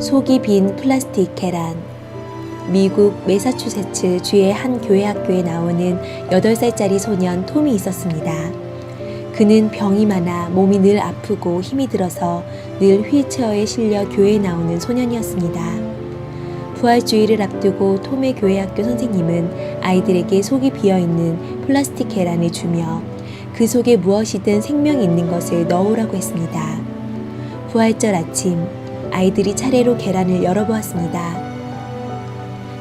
속이 빈 플라스틱 계란. 미국 매사추세츠 주의 한 교회 학교에 나오는 8살짜리 소년 톰이 있었습니다. 그는 병이 많아 몸이 늘 아프고 힘이 들어서 늘 휠체어에 실려 교회에 나오는 소년이었습니다. 부활주의를 앞두고 톰의 교회 학교 선생님은 아이들에게 속이 비어 있는 플라스틱 계란을 주며 그 속에 무엇이든 생명이 있는 것을 넣으라고 했습니다. 부활절 아침, 아이들이 차례로 계란을 열어보았습니다.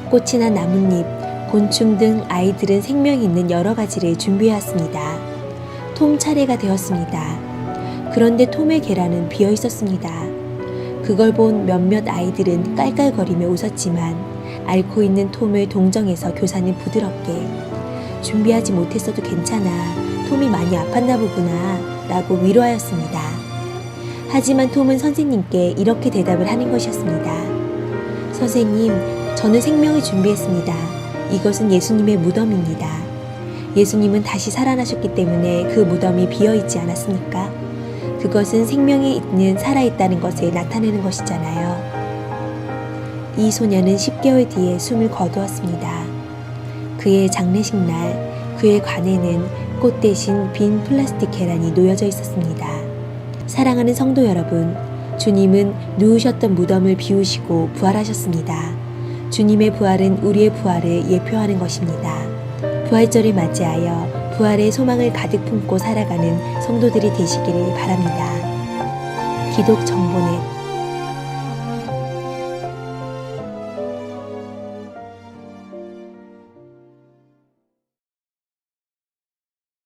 꽃이나 나뭇잎, 곤충 등 아이들은 생명이 있는 여러 가지를 준비해왔습니다. 톰 차례가 되었습니다. 그런데 톰의 계란은 비어 있었습니다. 그걸 본 몇몇 아이들은 깔깔거리며 웃었지만 앓고 있는 톰을 동정해서 교사는 부드럽게 준비하지 못했어도 괜찮아. 톰이 많이 아팠나 보구나. 라고 위로하였습니다. 하지만 톰은 선생님께 이렇게 대답을 하는 것이었습니다. 선생님, 저는 생명을 준비했습니다. 이것은 예수님의 무덤입니다. 예수님은 다시 살아나셨기 때문에 그 무덤이 비어 있지 않았습니까? 그것은 생명이 있는 살아있다는 것을 나타내는 것이잖아요. 이 소녀는 10개월 뒤에 숨을 거두었습니다. 그의 장례식 날, 그의 관에는 꽃 대신 빈 플라스틱 계란이 놓여져 있었습니다. 사랑하는 성도 여러분, 주님은 누우셨던 무덤을 비우시고 부활하셨습니다. 주님의 부활은 우리의 부활을 예표하는 것입니다. 부활절을 맞이하여 부활의 소망을 가득 품고 살아가는 성도들이 되시기를 바랍니다. 기독 정보넷